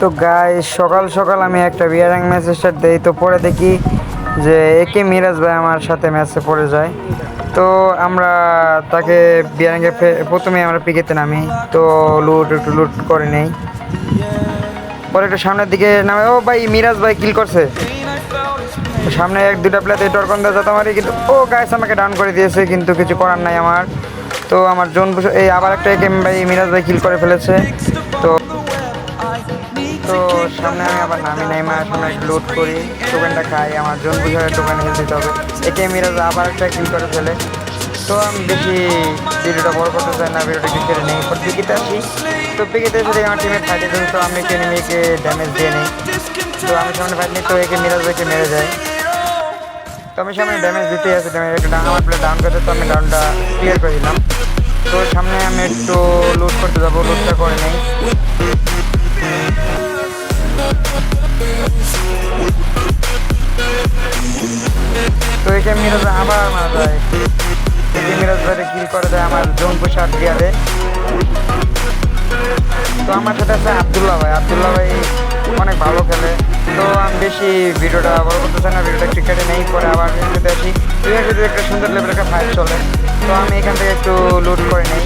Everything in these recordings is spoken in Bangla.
তো গাই সকাল সকাল আমি একটা বিয়ারিং ম্যাচ স্টার্ট দিই। তো পরে দেখি যে একে মিরাজ ভাই আমার সাথে ম্যাচে পড়ে যায়। তো আমরা তাকে বিয়ারিংয়ে প্রথমে আমরা পিকেতে নামি। তো লুট একটু লুট করে নেই। পরে একটু সামনের দিকে নামে। ও ভাই, মিরাজ ভাই কিল করছে। সামনে এক, দুটা প্লেতে টরকন দেওয়া যেতে পারি কিন্তু ও গাইস আমাকে ডাউন করে দিয়েছে, কিন্তু কিছু করার নাই আমার। তো আমার জোন এই আবার একটা একে ভাই, মিরাজ ভাই কিল করে ফেলেছে। তো তো সামনে আমি আবার নামি নাই, মা, সামনে একটু লোড করি। টোকেনটা খাই, আমার জোন বুঝে টোকেন হিল দিতে হবে। একে মিরাজ আবার একটা কিল করে ফেলে। তো আমি বেশি ভিডিওটা বড় করতে চাই না, ভিডিওটা কি ছেড়ে নেই। পর পিকিতে আসি। তো পিকিতে এসে আমার টিমের ফাইটে চলছে তো আমি একে নেমে একে ড্যামেজ দিয়ে নিই। তো আমি সামনে ফাইট নিই, তো একে মিরাজ ভাইকে মেরে যায় তো আমি সামনে ড্যামেজ দিতেই আছে ড্যামেজ একটু ডাউন আমার প্লে ডাউন করতে তো আমি ডাউনটা ক্লিয়ার করে দিলাম। তো সামনে আমি একটু লুট করতে যাব লুটটা করে নেই। মিরাজ আবার মারা যায় মিরাজ ধরে কিল করে দেয় আমার জম্পু পুষে আটকে দেয় তো আমার সাথে আছে আবদুল্লাহ ভাই। আবদুল্লাহ ভাই অনেক ভালো খেলে। তো আমি বেশি ভিডিওটা বড় করতে চাই না, ভিডিওটা ক্রিকেটে নেই, পরে আবার আসি। একটা সুন্দর লেভেলের একটা ফাইট চলে। তো আমি এখান থেকে একটু লুট করে নেই।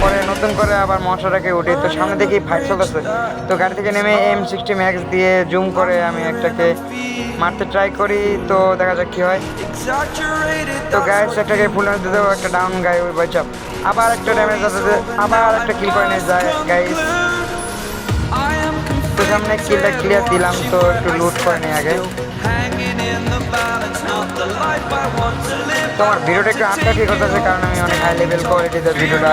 পরে নতুন করে আবার মশলাটাকে উঠে তো সামনে দেখি ফাইট চলতেছে। তো গাড়ি থেকে নেমে এম সিক্সটি ম্যাক্স দিয়ে জুম করে আমি একটাকে মারতে ট্রাই করি, তো দেখা যাক কী হয়। তো গাইস একটাকে ফুল দিতে দেবো, একটা ডাউন গাই ওই বৈচাপ আবার একটা ড্যামেজ আছে আবার একটা কিল করে নিয়ে যায় গাইস তো সামনে কিলটা ক্লিয়ার দিলাম, তো একটু লুট করে নিই আগে। তোমার ভিডিওটা একটু আটকা কি করতেছে কারণ আমি অনেক হাই লেভেল কোয়ালিটিতে ভিডিওটা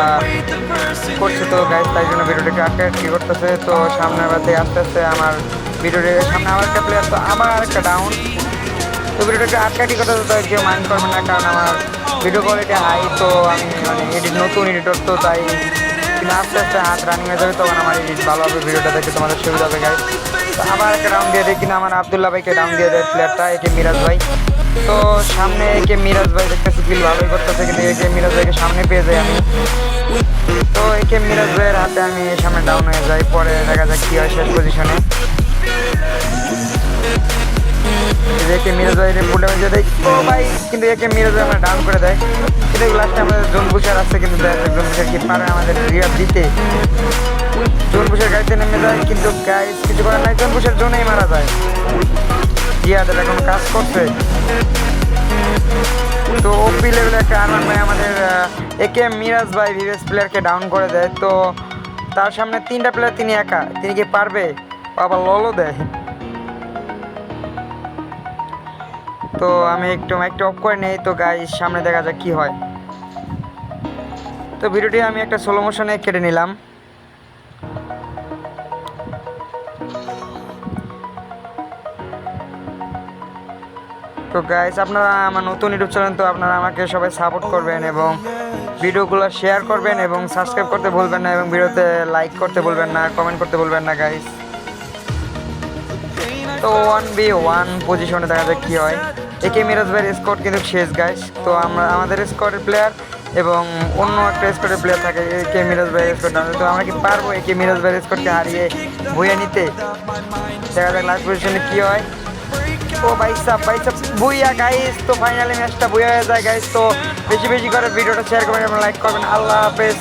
করছি তো গাইজ তাই জন্য ভিডিওটা একটু আটকা কি করতেছে তো সামনে বাদে আস্তে আস্তে আমার ভিডিওটা, সামনে আবার একটা প্লেয়ার তো আবার একটা ডাউন তো ভিডিওটা একটু আটকাটি করতেছে তো কেউ মাইন্ড করবে না কারণ আমার ভিডিও কোয়ালিটি হাই তো আমি মানে এডিট নতুন এডিটর তো তাই কিন্তু আস্তে আস্তে হাত রানিং হয়ে যাবে, তখন আমার এডিট ভালো হবে ভিডিওটা দেখে তোমাদের সুবিধা হবে গাইস তো আবার একটা ডাউন দিয়ে দেয় কিনা আমার আবদুল্লাহ ভাইকে ডাউন দিয়ে দেয় প্লেয়ারটা একে মিরাজ ভাই। তো সামনে একে মিরাজ ভাই দেখতেছি কিল ভালোই করতেছে, কিন্তু একে মিরাজ ভাইকে সামনে পেয়ে যাই আমি। তো একে মিরাজ ভাইয়ের হাতে আমি সামনে ডাউন হয়ে যাই, পরে দেখা যাক কী হয় শেষ পজিশনে একে মিরাজ ভাই ফুটে মেজে দেয় ও ভাই, কিন্তু একে মিরাজ ভাই আমরা ডাউন করে দেয়। লাস্টে আমাদের আসছে কিন্তু কি পারে আমাদের দিতে? গাড়িতে নেমে যায়, কিন্তু কিছু নাই জোনেই মারা যায়। জিয়াদের এখন কাজ করছে। তো ওপি লেভেলে একটা ভাই আমাদের একে মিরাজ ভাই ভিভেস প্লেয়ারকে ডাউন করে দেয়, তো তার সামনে তিনটা প্লেয়ার তিনি একা, তিনি কি পারবে? আবার ললও দেয়। তো আমি একটু একটু অফ করে নেই। তো গাই সামনে দেখা যাক কি হয়। তো ভিডিওটি আমি একটা সোলো মোশনে কেটে নিলাম। তো গাইস আপনারা আমার নতুন ইউটিউব চ্যানেল তো আপনারা আমাকে সবাই সাপোর্ট করবেন এবং ভিডিওগুলো শেয়ার করবেন এবং সাবস্ক্রাইব করতে ভুলবেন না এবং ভিডিওতে লাইক করতে ভুলবেন না কমেন্ট করতে ভুলবেন না গাইস তো ওয়ান বি ওয়ান পজিশনে দেখা যাক কী হয়। একে মিরাজ ভাইয়ের স্কোর কিন্তু শেষ গাইস তো আমরা, আমাদের স্কোরের প্লেয়ার এবং অন্য একটা স্কোরের প্লেয়ার থাকে একে মিরাজ ভাইয়ের স্কোর তো আমরা কি পারব একে মিরাজ ভাইয়ের স্কোরকে হারিয়ে বইয়ে নিতে? দেখা যাক লাস্ট পজিশনে কী হয়। ও বাইসাপ বাইসাপ বুইয়া গাইস তো ফাইনালি ম্যাচটা বুইয়া হয়ে যায় গাইস তো বেশি বেশি করে ভিডিওটা শেয়ার করবেন এবং লাইক করবেন। আল্লাহ হাফেজ।